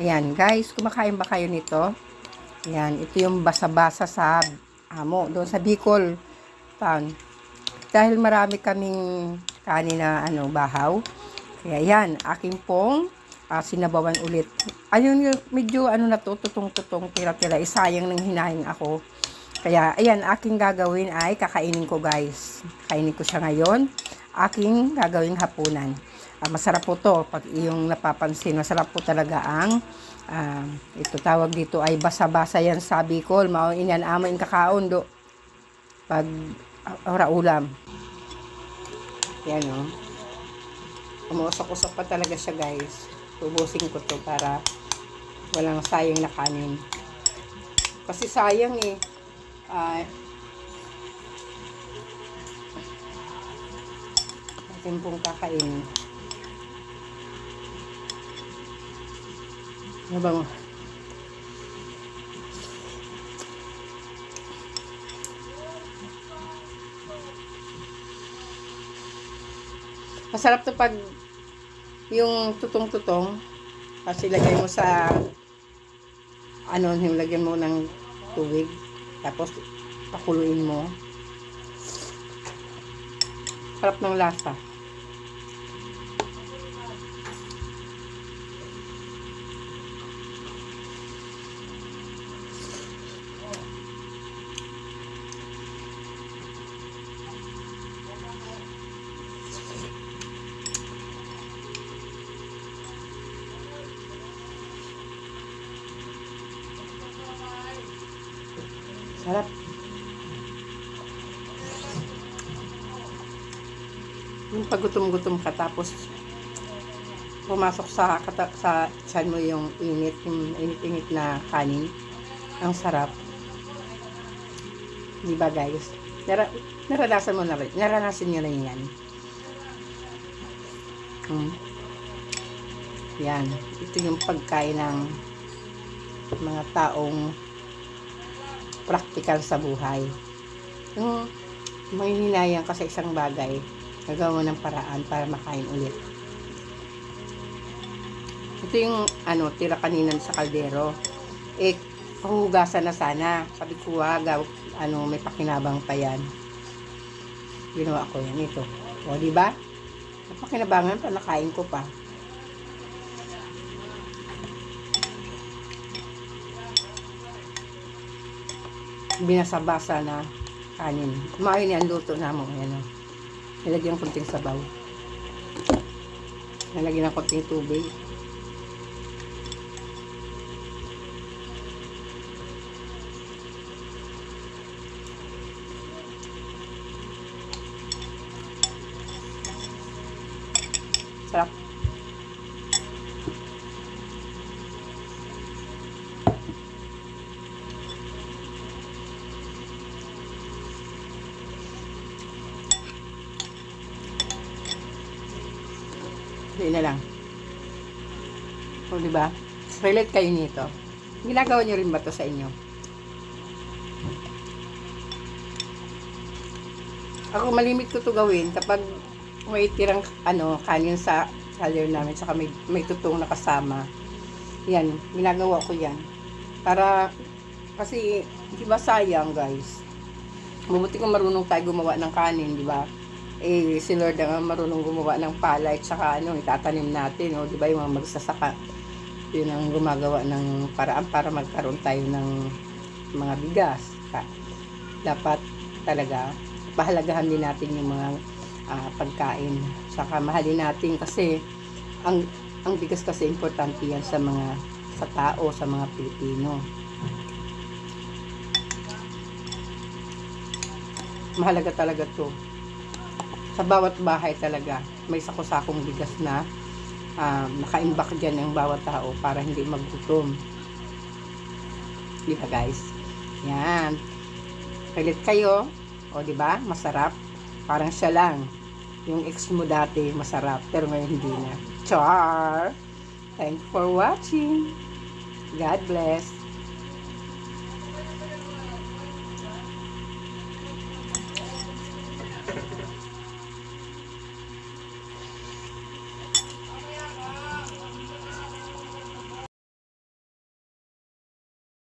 Ayan, guys, kumakain ba kayo nito? Ayan, ito yung basa-basa sa amo, doon sa Bicol town. Dahil marami kaming kanin na ano, bahaw. Kaya yan, aking pong ah, sinabawan ulit. Ayun, yung medyo ano na to, tutong-tutong, tira-tira. Isayang nang hinahin ako. Kaya, ayan, aking gagawin ay kakainin ko, guys. Kainin ko siya ngayon. Aking gagawing hapunan. Ah, masarap po to. Pag yung napapansin, masarap po talaga ang ah, ito tawag dito ay basa-basa yan sa Bicol. Mao inyan amo in kakaon do. Pag ah, ora ulam. Yan o. Umusok-usok pa talaga siya guys. Tubusin ko to para walang sayang na kanin. Kasi sayang eh. Ah, natin pong kakainin. Ano ba mo? Masarap to pag yung tutong-tutong kasi lagay mo sa ano, yung lagyan mo ng tubig tapos pakuluin mo sarap ng lasa sarap. Yung pagutom-gutom ka tapos pumasok sa kata, sa tiyan mo yung init yung init-init na kanin. Ang sarap. Di ba guys? Nara, naranasan mo na rin naranasan nyo na yan. Hmm. yan. Ito yung pagkain ng mga taong practical sa buhay yung manghihinayang ka sa isang bagay gagawa mo ng paraan para makain ulit ito yung ano, tira kanina sa kaldero. Eh, pahugasan na sana. Sabi ko, wag, ah, ano, may pakinabang pa yan. Ginawa ko yan, ito. O, di ba? Napakinabangan pa, nakain ko pa. Binasabasa na kanin. Kumain yan, luto na mo. Yan, o. Nilagyan ng kunting sabaw. Nilagyan ng kunting tubig. Sarap. Hindi na lang. O, di ba? Relate kayo nito. Ginagawa nyo rin ba to sa inyo? Ako malimit ko to gawin kapag may tirang ano kanin sa color namin saka may, may tutong na kasama. Yan, ginagawa ko yan. Para kasi di ba sayang guys. Mabuti kung marunong tayo gumawa ng kanin, di ba? Eh si Lord ang marunong gumawa ng palay saka ano itatanim natin, oh, di ba yung mga magsasaka. Yun ang gumagawa ng paraan para magkaroon tayo ng mga bigas. Dapat talaga pahalagahan din natin yung mga ah, pagkain. Saka mahalin natin kasi ang ang bigas kasi importante yan sa mga sa tao, sa mga Pilipino. Mahalaga talaga to. Sa bawat bahay talaga, may sako-sakong bigas na um, naka-imbak dyan ng bawat tao para hindi magutom. Di ba guys? Yan. Pilit kayo. O di ba? Masarap. Parang siya lang. Yung ex mo dati masarap pero ngayon hindi na. Char! Thank for watching. God bless.